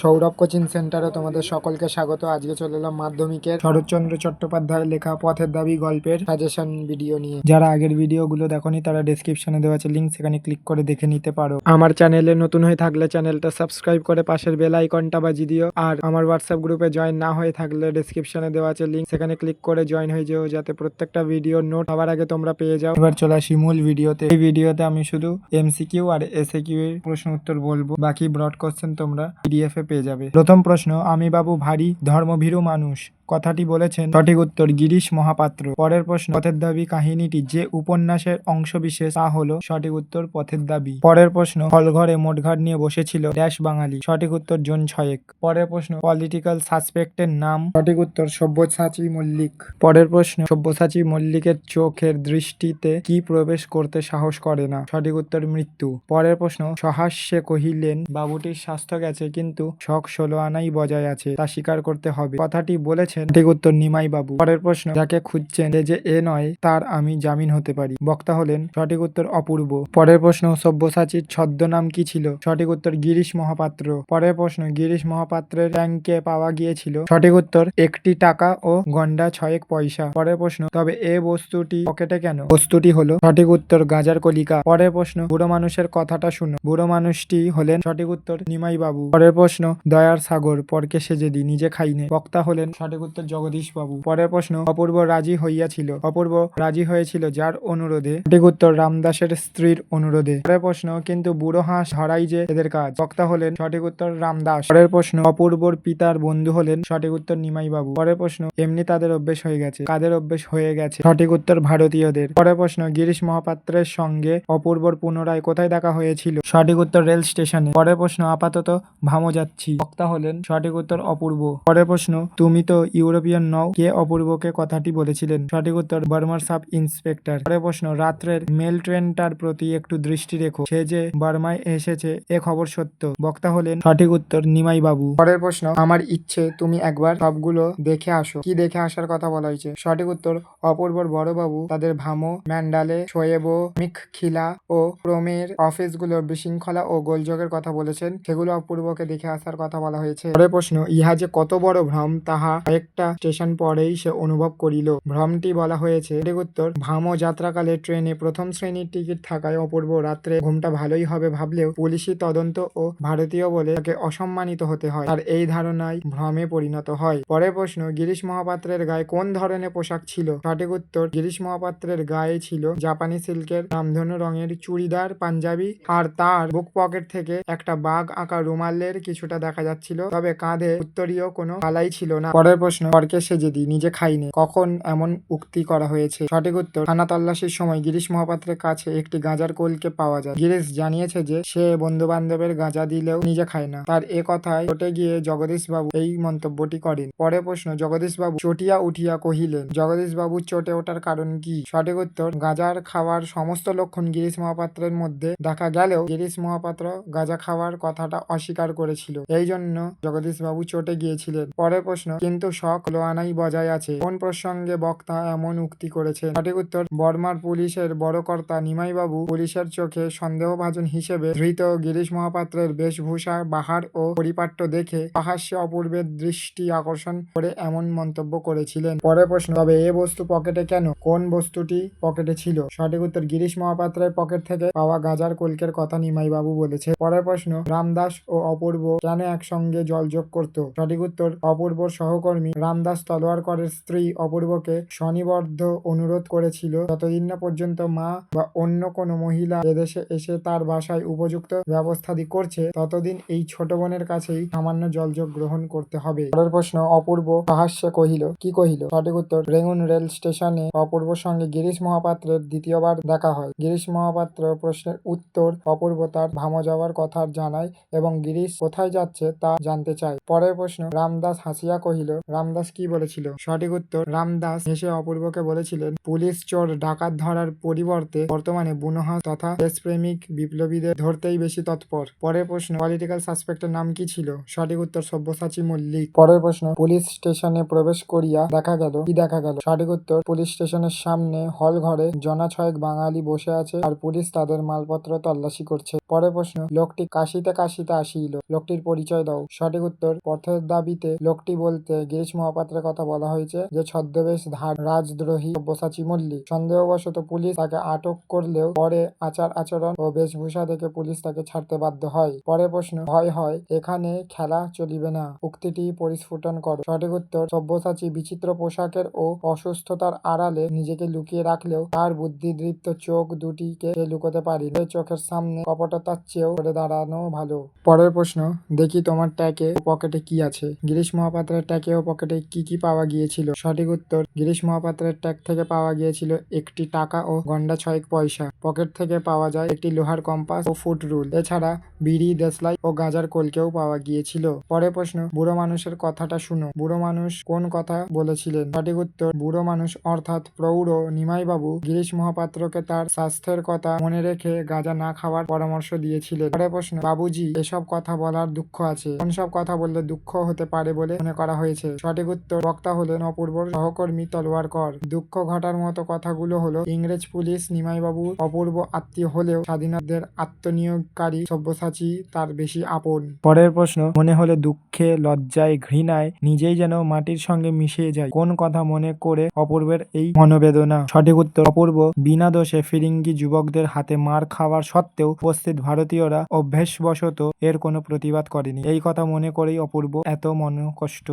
Sourav coaching সেন্টারে তোমাদের সকলকে স্বাগত। আজকে চলে এলাম মাধ্যমিকের। শরৎচন্দ্র চট্টোপাধ্যায়ের লেখা পথের দাবি গল্পের সাজেশন ভিডিও নিয়ে। যারা আগের ভিডিওগুলো দেখোনি, তারা ডেসক্রিপশনে দেওয়া আছে লিঙ্ক সেখানে ক্লিক করে দেখে নিতে পারো। আমার চ্যানেলে নতুন হয়ে থাকলে চ্যানেলটা সাবস্ক্রাইব করে পাশের বেল আইকনটা বাজিয়ে দিও। আর আমার হোয়াটসঅ্যাপ গ্রুপে জয়েন না হয়ে থাকলে ডেসক্রিপশনে দেওয়া আছে লিঙ্ক সেখানে ক্লিক করে জয়েন হয়ে যেও, যাতে প্রত্যেকটা ভিডিও নোট সবার আগে তোমরা পেয়ে যাও। এবার চলে আসি মূল ভিডিওতে এই ভিডিওতে আমি শুধু এমসিকিউ আর এসএকিউ এর প্রশ্ন উত্তর বলব। বাকি ব্রড কোশ্চেন তোমরা পিডিএফ এ পেয়ে যাবে। প্রথম প্রশ্ন আমি বাবু ভারী ধর্মভীরু মানুষ। কথাটি বলেছেন সঠিক উত্তর গিরিশ মহাপাত্র। পরের প্রশ্ন, পথের দাবি কাহিনীটি যে উপন্যাসের অংশবিশেষ তা হলো সঠিক উত্তর পথের দাবি। পরের প্রশ্ন, হলঘরে মোটঘাট নিয়ে বসেছিল ড্যাশ বাঙালি। সঠিক উত্তর জন ছয়েক। পরের প্রশ্ন, পলিটিক্যাল সাসপেক্টের নাম? সঠিক উত্তর সব্যসাচী মল্লিক। পরের প্রশ্ন, সব্যসাচী মল্লিকের চোখের দৃষ্টিতে কি প্রবেশ করতে সাহস করে না? সঠিক উত্তর মৃত্যু। পরের প্রশ্ন, সহাস্যে কহিলেন, বাবুটির স্বাস্থ্য গেছে, কিন্তু শখ ষোলো আনাই বজায় আছে, তা স্বীকার করতে হবে। কথাটি বলেছেন সঠিক উত্তর নিমাই বাবু। পরের প্রশ্ন, যাকে খুঁজছেন যে এ নয়, তার আমি জামিন হতে পারি। বক্তা হলেন, সঠিক উত্তর অপূর্ব। পরের প্রশ্ন, সব্যসাচীর ছদ্মনাম কি ছিল? সঠিক উত্তর, গিরিশ মহাপাত্র। পরের প্রশ্ন, গিরিশ মহাপাত্রের ট্যাঙ্কে পাওয়া গিয়েছিল? সঠিক উত্তর, একটি টাকা ও গন্ডা ছয়েক পয়সা। পরের প্রশ্ন, তবে এ বস্তুটি পকেটে কেন? বস্তুটি হলো সঠিক উত্তর, গাজার কলিকা। পরের প্রশ্ন, বুড়ো মানুষের কথাটা শুনো। বুড়ো মানুষটি হলেন সঠিক উত্তর নিমাই বাবু। পরের প্রশ্ন, দয়ার সাগর, পরকে সেজে দি নিজে খাইনে বক্তা হলেন, সঠিক উত্তর জগদীশ বাবু। পরের প্রশ্ন, অপূর্ব রাজি হইয়াছিল। অপূর্ব রাজি হয়েছিল যার অনুরোধে সঠিক উত্তর রামদাসের স্ত্রীর অনুরোধে। পরের প্রশ্ন, কিন্তু বুড়ো হাঁস ধরাই যে এদের কাজ। বক্তা হলেন সঠিক উত্তর রামদাস। পরের প্রশ্ন, অপূর্বর পিতার বন্ধু হলেন সঠিক উত্তর নিমাই বাবু পরের প্রশ্ন, এমনি তাদের অভ্যেস হয়ে গেছে। কাদের অভ্যেস হয়ে গেছে? সঠিক উত্তর ভারতীয়দের। পরের প্রশ্ন, গিরিশ মহাপাত্রের সঙ্গে অপূর্বর পুনরায় কোথায় দেখা হয়েছিল? সঠিক উত্তর রেল স্টেশনে। পরের প্রশ্ন, আপাতত ভামো যাচ্ছি। বক্তা হলেন সঠিক উত্তর অপূর্ব। পরের প্রশ্ন, তুমি তো ইউরোপিয়ান নও কে অপূর্বকে কথাটি বলেছিলেন। সঠিক উত্তর, বার্মার সাব ইন্সপেক্টর পরে প্রশ্ন, রাত্রের মেল ট্রেনটার প্রতি একটু দৃষ্টি রেখো। সে যে বার্মায় এসেছে, এ খবর সত্য। বক্তা হলেন, সঠিক উত্তর নিমাই বাবু পরের প্রশ্ন, আমার ইচ্ছে, তুমি একবার সবগুলো দেখে আসো। কি দেখে আসার কথা বলা হয়েছে? সঠিক উত্তর, অপূর্বর বড়বাবু তাদের ভামো, ম্যান্ডালে, শোয়েবো, মিকখিলা ও ক্রোমের অফিসগুলোর বিশৃঙ্খলা ও গোলযোগের কথা বলেছেন। সেগুলো অপূর্বকে দেখে আসার কথা বলা হয়েছে। পরের প্রশ্ন, ইহা যে কত বড় ভ্রম, তাহা কয়েকটা স্টেশন পরেই সে অনুভব করিল। ভ্রমটি বলা হয়েছে উত্তর ভামো যাত্রাকালে ট্রেনে প্রথম শ্রেণির টিকিট থাকায় অপূর্ব রাত্রে ঘুমটা ভালোই হবে ভাবলেও পুলিশি তদন্ত ও ভারতীয় বলে তাকে অসম্মানিত হতে হয়। আর এই ধারণায় ভ্রমে পরিণত হয়। পরের প্রশ্ন, গিরিশ মহাপাত্রের গায়ে কোন ধরনের পোশাক ছিল? সঠিক উত্তর গিরিশ মহাপাত্রের গায়ে ছিল জাপানি সিল্কের রামধনু রঙের চুড়িদার, পাঞ্জাবি, আর তার বুক পকেট থেকে একটা বাঘ আঁকা রুমালের কিছুটা দেখা যাচ্ছিল, তবে কাঁধে উত্তরীয় কোনো কালাই ছিল না। পরের প্রশ্ন পরকে সেজে দি নিজে খাইনি কখন এমন উক্তি করা হয়েছে? সঠিক উত্তর, থানা তল্লাশির সময় গিরিশ মহাপাত্রের কাছে একটি গাঁজার কোলকে পাওয়া যায়। গিরিশ জানিয়েছে যে, সে বন্ধু বান্ধবের গাঁজা দিলেও নিজে খায় না। তার এ কথায় কোর্টে গিয়ে জগদীশ বাবু এই মন্তব্যটি করেন। পরে প্রশ্ন জগদীশ বাবু চটিয়া উঠিয়া কহিলেন জগদীশ বাবু চটে ওঠার কারণ কি? সঠিক উত্তর, গাঁজার খাওয়ার সমস্ত লক্ষণ গিরিশ মহাপাত্রের মধ্যে দেখা গেলেও গিরিশ মহাপাত্র গাঁজা খাওয়ার কথাটা অস্বীকার করেছিল। এই জন্য জগদীশ বাবু চটে গিয়েছিলেন। পরের প্রশ্ন, কিন্তু লোয়ানাই বজায় আছে। কোন প্রসঙ্গে বক্তা এমন উক্তি করেছেন? সঠিক উত্তর, বর্মার পুলিশের বড় কর্তা নিমাই বাবু পুলিশের চোখে সন্দেহভাজন হিসেবে ধৃত গিরিশ মহাপাত্রের বেশভূষা, বাহার ও পরিপাট্য দেখে পাহাস্য অপূর্বের দৃষ্টি আকর্ষণ করে এমন মন্তব্য করেছিলেন। পরের প্রশ্ন, তবে এ বস্তু পকেটে কেন? কোন বস্তুটি পকেটে ছিল? সঠিক উত্তর, গিরিশ মহাপাত্রের পকেট থেকে পাওয়া গাজার কলকের কথা নিমাই বাবু বলেছে পরের প্রশ্ন, রামদাস ও অপূর্ব কেন একসঙ্গে জলযোগ করত? সঠিক উত্তর, অপূর্বর সহকর্মী রামদাস তলোয়ারকরের স্ত্রী অপূর্বকে স্বনিবদ্ধ অনুরোধ করেছিল। যতদিন না পর্যন্ত মা বা অন্য কোনো মহিলা এদেশে এসে তার বাসায় উপযুক্ত ব্যবস্থাদি করছে, ততদিন এই ছোট বোনের কাছেই সামান্য জলযোগ গ্রহণ করতে হবে। পরের প্রশ্ন, অপূর্ব হাস্যে কহিল, কি কহিল? সঠিক উত্তর, রেঙ্গুন রেল স্টেশনে অপূর্বর সঙ্গে গিরিশ মহাপাত্রের দ্বিতীয়বার দেখা হয়। গিরিশ মহাপাত্র প্রশ্নের উত্তর অপূর্ব তার ভামো যাওয়ার কথা জানায় এবং গিরিশ কোথায় যাচ্ছে তা জানতে চায়। পরের প্রশ্ন, রামদাস হাসিয়া কহিল রামদাস কি বলেছিল? সঠিক উত্তর, রামদাস হেসে অপূর্বকে বলেছিলেন, পুলিশ চোর ডাকাত ধরার পরিবর্তে বর্তমানে বুনোহাস তথা দেশপ্রেমিক বিপ্লবীদের ধরতেই বেশি তৎপর। পরের প্রশ্ন, পলিটিক্যাল সাসপেক্টের নাম কি ছিল? সঠিক উত্তর সব্যসাচী মল্লিক। পরের প্রশ্ন, পুলিশ স্টেশনে প্রবেশ করিয়া দেখা গেল? কি দেখা গেল? সঠিক উত্তর, পুলিশ স্টেশনের সামনে হল ঘরে জনা ছয়েক বাঙালি বসে আছে আর পুলিশ তাদের মালপত্র তল্লাশি করছে। পরের প্রশ্ন, লোকটি কাশিতে কাশিতে আসিল। লোকটির পরিচয় দাও। সঠিক উত্তর, পথের দাবিতে লোকটি বলতে গিরিশ মহাপাত্রের কথা বলা হয়েছে যে ছদ্মবেশ ধার রাজদ্রোহী সব্যসাচী মল্লিক। সন্দেহবশত পুলিশ তাকে আটক করলেও পরে আচার আচরণ ও বেশভূষা দেখে পুলিশ তাকে ছাড়তে বাধ্য হয়। পরের প্রশ্ন ভয় হয়, এখানে খেলা চলিবে না। উক্তিটি পরিস্ফুটন করো। সঠিক উত্তর, সব্যসাচী বিচিত্র পোশাকের ও অসুস্থতার আড়ালে নিজেকে লুকিয়ে রাখলেও তার বুদ্ধিদীপ্ত চোখ দুটিকে লুকোতে পারি এই চোখের সামনে কপটতার চেয়েও করে দাঁড়ানো ভালো। পরের প্রশ্ন, দেখি তোমার ট্যাকে পকেটে কি আছে? গিরিশ মহাপাত্রের ট্যাকে ও পকেটে কি কি পাওয়া গিয়েছিল? সঠিক উত্তর, গিরিশ মহাপাত্রের ট্যাগ থেকে পাওয়া গিয়েছিল একটি টাকা ও গন্ডা ছয়েক পয়সা। পকেট থেকে পাওয়া যায় একটি লোহার কম্পাস ও ফুট রুল। এছাড়া বিড়ি, দেশলাই ও গাঁজার কলকেও পাওয়া গিয়েছিল। পরে প্রশ্ন, বুড়ো মানুষের কথাটা শুনো। বুড়ো মানুষ কোন কথা বলেছিলেন? সঠিক উত্তর, বুড়ো মানুষ অর্থাৎ প্রৌঢ় নিমাইবাবু গিরিশ মহাপাত্রকে তার স্বাস্থ্যের কথা মনে রেখে গাঁজা না খাওয়ার পরামর্শ দিয়েছিলেন। পরে প্রশ্ন, বাবুজি, এসব কথা বলার দুঃখ আছে। কোন সব কথা বললে দুঃখ হতে পারে বলে মনে করা হয়েছে? সঠিক উত্তর বক্তা হলেন অপূর্বর সহকর্মী তলোয়ার কর দুঃখ ঘটার মতো কথাগুলো হলো, ইংরেজ পুলিশ নিমাইবাবু অপূর্ব আত্মীয় হলেও স্বাধীনতাদের আত্মনিয়োগকারী সব্যসাচী তার বেশি আপন। পরের প্রশ্ন, মনে হলে দুঃখে, লজ্জায়, ঘৃণায় নিজেই যেন মাটির সঙ্গে মিশে যায়। কোন কথা মনে করে অপূর্বের এই মনোবেদনা? সঠিক উত্তর, অপূর্ব বিনা দোষে ফিরিঙ্গি যুবকদের হাতে মার খাওয়ার সত্ত্বেও উপস্থিত ভারতীয়রা অভ্যেসবশত এর কোনো প্রতিবাদ করেনি। এই কথা মনে করেই অপূর্ব এত মনোকষ্ট।